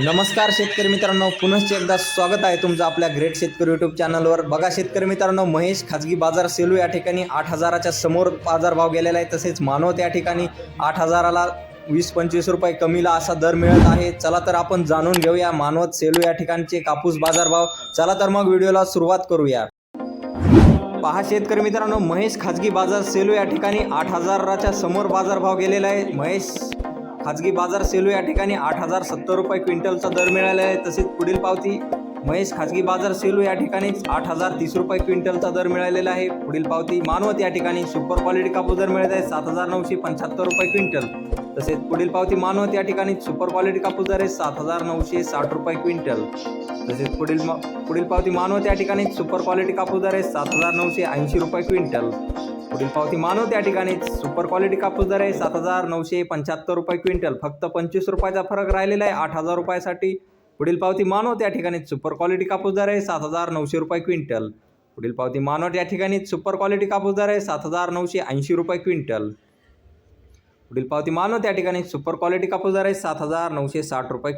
नमस्कार शेतकरी मित्रांनो पुनश्च एकदा स्वागत आहे तुमचं आपल्या ग्रेट शेतकरी यूट्यूब चॅनलवर बघा शेतकरी मित्रांनो महेश खाजगी बाजार सेलू या ठिकाणी आठ हजाराच्या समोर बाजारभाव गेलेला आहे. तसेच मानवत या ठिकाणी आठ हजाराला वीस पंचवीस रुपये कमीला असा दर मिळत आहे. चला तर आपण जाणून घेऊया मानवत सेलू या ठिकाणचे कापूस बाजारभाव चला तर मग व्हिडिओला सुरुवात करूया. पहा शेतकरी मित्रांनो महेश खाजगी बाजार सेलू या ठिकाणी आठ हजाराच्या समोर बाजारभाव गेलेला आहे. महेश खाजगी बाजार सेलू या ठिकाणी आठ हजार सत्तर रुपये क्विंटलचा दर मिळाला आहे. तसेच पुढील पावती महेश खाजगी बाजार सेलू या ठिकाणी आठ हजार तीस रुपये क्विंटलचा दर मिळालेला आहे. पुढील पावती मानवत या ठिकाणी सुपर क्वालिटी कापूस दर मिळत आहे सात हजार नऊशे पंच्याहत्तर रुपये क्विंटल. तसेच पुढील पावती मानवत या ठिकाणी सुपर क्वालिटी कापूस दर आहे सात हजार नऊशे साठ रुपये क्विंटल. तसेच पुढील पुढील पावती मानवत या ठिकाणी सुपर क्वालिटी कापूस दर आहे सात हजार नऊशे ऐंशी रुपये क्विंटल. पुढील पावती मानव त्या ठिकाणी. सुपर क्वालिटी कापूस दर आहे सात हजार नऊशे पंच्याहत्तर रुपये क्विंटल. फक्त पंचवीस रुपयाचा फरक राहिलेला आहे आठ हजार रुपयासाठी. पुढील पावती मानव त्या ठिकाणी. सुपर क्वालिटी कापूस दर आहे सात हजार नऊशे रुपये क्विंटल. पुढील पावती मानव या ठिकाणी. सुपर क्वालिटी कापूस दर आहे सात हजार नऊशे ऐंशी रुपये क्विंटल. पुढील पावती मानव त्या ठिकाणी. सुपर क्वालिटी कापूस दर आहे सात हजार नऊशे साठ रुपये